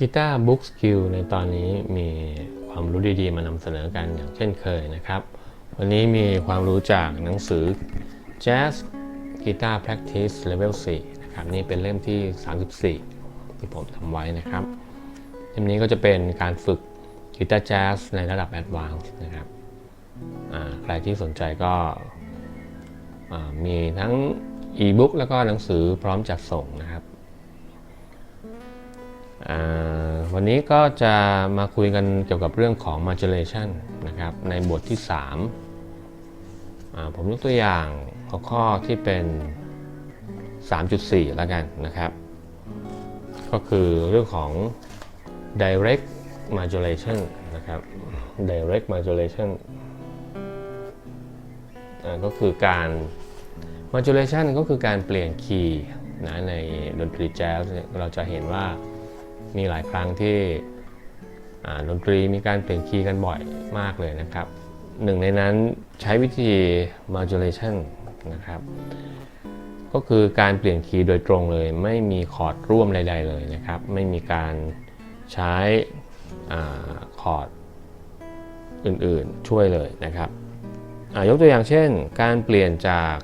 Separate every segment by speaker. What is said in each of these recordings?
Speaker 1: กีตาร์บุ๊กสกิลในตอนนี้มีความรู้ดีๆ มานำเสนอกันอย่างเช่นเคยนะครับ วันนี้มีความรู้จากหนังสือ Jazz Guitar Practice Level 4 นะครับ นี่เป็นเล่มที่ 34 ที่ผมทำไว้นะครับเล่มนี้ก็จะเป็นการฝึกกีตาร์แจ๊สในระดับ Advanced นะครับใครที่สนใจก็มีทั้งอีบุ๊กแล้วก็หนังสือพร้อมจัดส่งนะครับ วันนี้ก็จะมาคุยกันเกี่ยวกับเรื่องของ modulation นะครับในบทที่ 3 ผมยกตัวอย่างหัวข้อที่เป็น 3.4 แล้วกันนะครับ ก็คือเรื่องของ direct modulation นะครับ direct modulation ก็คือการ modulation ก็คือการเปลี่ยนคีย์นะในดนตรีแจ๊สเราจะเห็นว่า มีหลายครั้งที่ดนตรีมีการเปลี่ยนคีย์กันบ่อยมากเลยนะครับหนึ่งในนั้นใช้วิธี modulation นะครับ ก็คือการเปลี่ยนคีย์โดยตรงเลย ไม่มีคอร์ดร่วมใดๆเลยนะครับ ไม่มีการใช้คอร์ดอื่นๆช่วยเลยนะครับยกตัวอย่างเช่น การเปลี่ยนจาก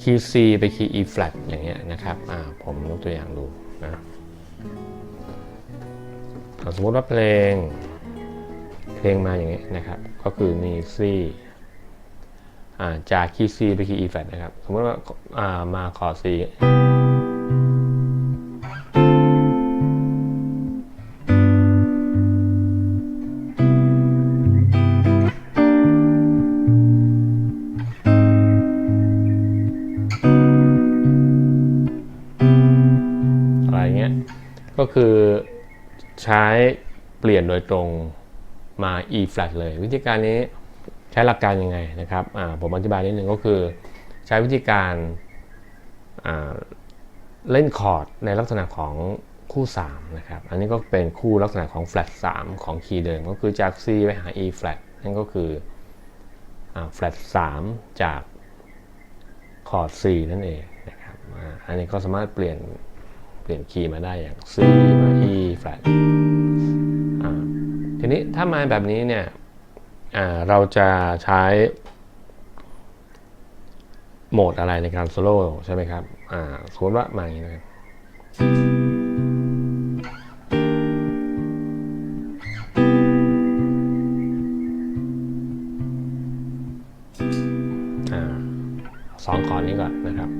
Speaker 1: คีย์ C ไปคีย์ E flat อย่างเงี้ยนะครับผมยกตัวอย่างดูนะ สมมติว่าเพลง เพลงมาอย่างนี้นะครับ ก็คือมี C อ่าจากคีย์ C ไปคีย์ E flat นะครับ สมมติว่าามาคอร์ด C อะไรเงี้ยก็คือ ใช้เปลี่ยนโดยตรงมา E flat เลย วิธีการนี้ใช้หลักการยังไงนะครับผมอธิบายนิดนึงก็คือ ใช้วิธีการเล่นคอร์ดในลักษณะของคู่3นะครับ อันนี้ก็เป็นคู่ลักษณะของ flat 3ของคีย์เดิม ก็คือจาก C ไปหา E flat นั่นก็คืออ flat 3จากคอร์ด C นั่นเองนะครับ อันนี้ก็สามารถเปลี่ยน เปลี่ยนคีย์มาได้อย่าง C มา E flat ทีนี้ถ้ามาแบบนี้เนี่ยเราจะใช้โหมดอะไรในการโซโล่ใช่ไหมครับสมมติว่ามาอย่างนี้นะครับสองคอร์ดนี้ก่อนนะครับ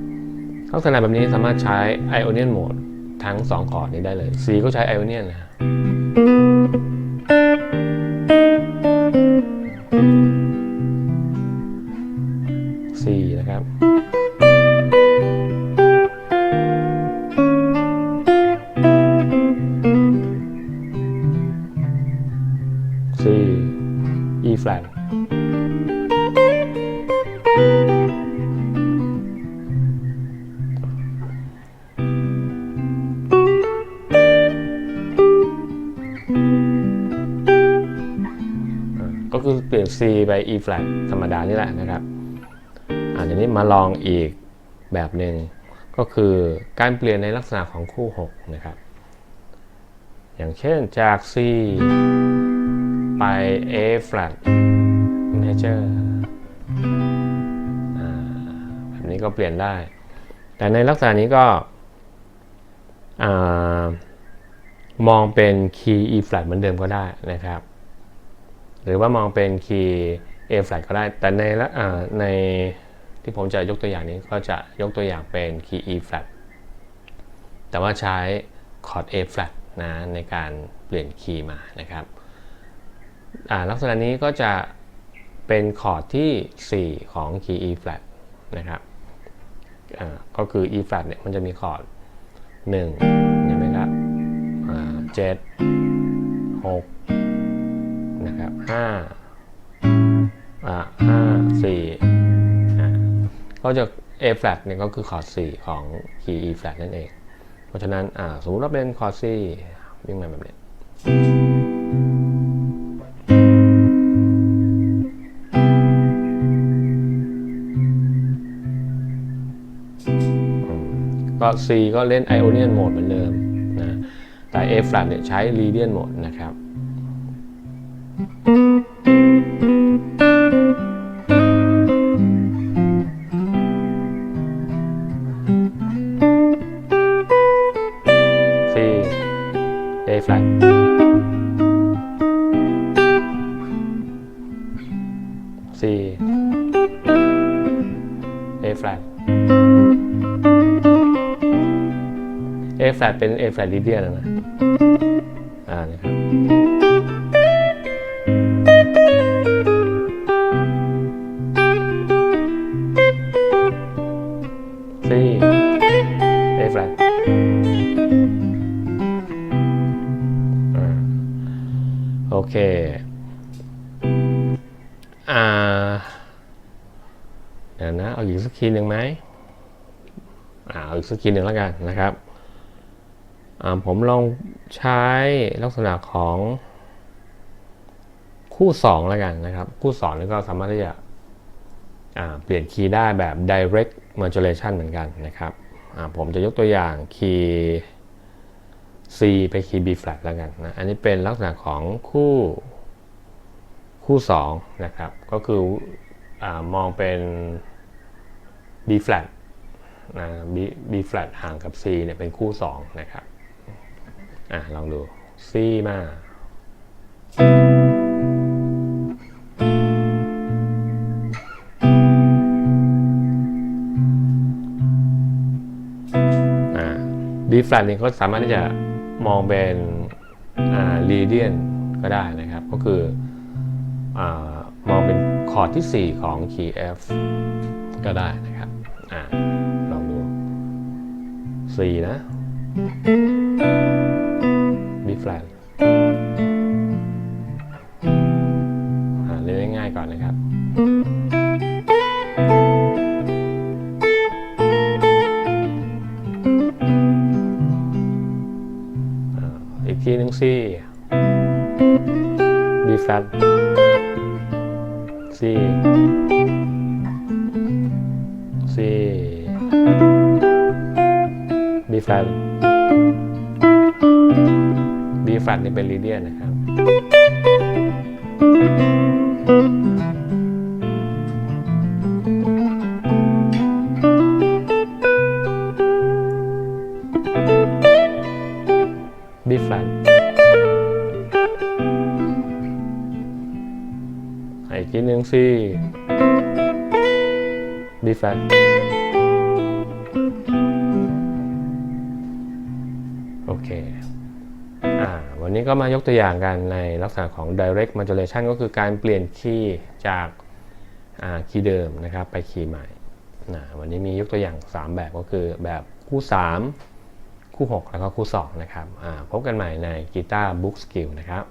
Speaker 1: ลักษณะแบบนี้สามารถใช้ Ionian Mode ทั้ง 2 คอร์ดนี้ได้เลย C ก็ใช้ไอโอเนียนะฮะ C ไป E flat ธรรมดานี่แหละนะครับอ่าทีนี้มาลองอีกแบบหนึ่งก็คือการเปลี่ยนในลักษณะของคู่ 6 นะครับ อย่างเช่นจาก C ไป A flat major อ่าแบบนี้ก็เปลี่ยนได้ แต่ในลักษณะนี้ก็อมองเป็นคีย์ E flat เหมือนเดิมก็ได้นะครับ หรือว่ามองเป็นคีย์ A flat ก็ได้ แต่ในละในที่ผมจะยกตัวอย่างนี้ก็จะยกตัวอย่างเป็นคีย์ E flat แต่ว่าใช้คอร์ด A flat นะในการเปลี่ยนคีย์มานะครับลักษณะนี้ก็จะเป็นคอร์ดที่ 4 ของคีย์ E flat นะครับก็คือ E flat เนี่ยมันจะมีคอร์ด1ใช่ไหมครับอ่า7 6 นะครับห้าอ่าห้าสี่ก็จะ A flat เนี่ยก็คือคอร์ด4ของ key E flat นั่นเอง เพราะฉะนั้นอ่าสมมติว่าเป็นคอร์ด C วิ่งมาแบบนี้อืมก็ C ก็เล่น Ionian mode เหมือนเดิมนะ แต่ A flat เนี่ยใช้ Lydian หมดนะครับ C A flat C A flat A flat เป็น A flat Lydian นะนะ อ่านะครับ โอเค อ่าเดี๋ยวนะ เอาอีกสักคีย์หนึ่งไหมอ่าเอาอีกสักคีย์หนึ่งแล้วกันนะครับ อ่าผมลองใช้ลักษณะของคู่สองแล้วกันนะครับ คู่สองนี่ก็สามารถที่จะอ่าเปลี่ยนคีย์ได้แบบ direct modulation เหมือนกันนะครับอ่าผมจะยกตัวอย่างคีย์ C ไปคีย์ B flat แล้วกันนะ อันนี้เป็นลักษณะของคู่คู่2นะครับ ก็คืออมองเป็น B flat นะ B B flat ห่างกับ C เนี่ยเป็นคู่ 2 นะครับ อะลองดู C มา B flat เนี่ยเขาสามารถที่จะ มองเป็นอ่า Lydian ก็ได้นะครับ ก็คืออมองเป็นคอร์ดที่ 4 ของ key F ก็ได้นะครับอ่าลองดู C นะ B flat อ่าเล่นง่ายๆก่อนนะครับ ชัดสี่สี่บีแฟนบีแฟนนี่เป็นลีเดียนนะครับ กทีหนึ่ง C B flat โอเควันนี้ก็มายกตัวอย่างกันในลักษณะของ direct modulation ก็คือการเปลี่ยนคีย์จากคีย์เดิมนะครับไปคีย์ใหม่ วันนี้มียกตัวอย่าง 3 แบบก็คือแบบคู่ 3 คู่ 6 แล้วก็คู่ 2 นะครับพบกันใหม่ในกีตาร์บุ๊กสกิลนะครับ